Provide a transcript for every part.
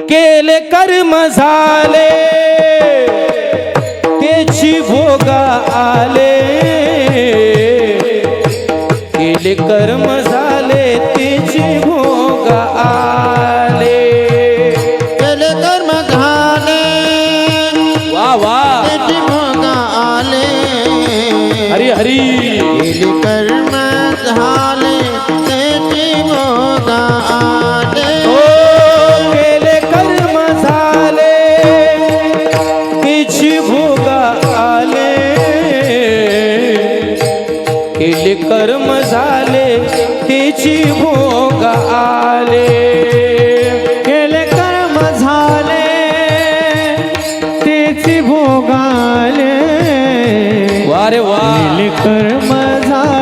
केले कर्म झाले तेची भोग आले. केले कर्म झाले तेची भोग आले. केले कर्म झाले वा वा. त्याची भोग आले. हरी हरी. केले कर्म झाले. केले कर्म झाले तिची भोग आले. केले कर्म झाले तेची भोगाले वारे वा. कर्म झाले.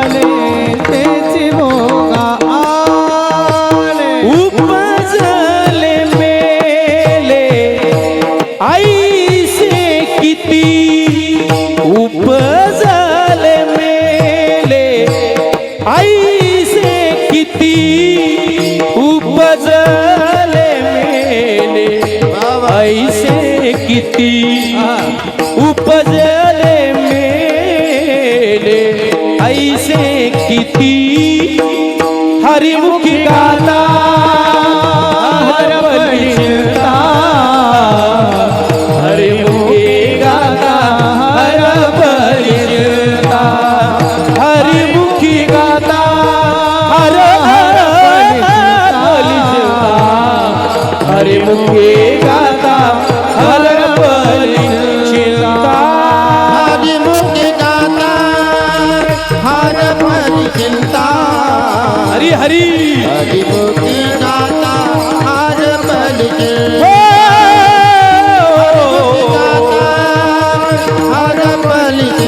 आईसे किती उपजले मेले. ऐसे किती उपजले मेले. ऐसे किती हरिमुखी गाता हरिमुखी गाता हरपली चिंता हरि मुखी गाता हर परी चिंता हरी हरी। हरि मुखी गाता हर परी चिंता हर परी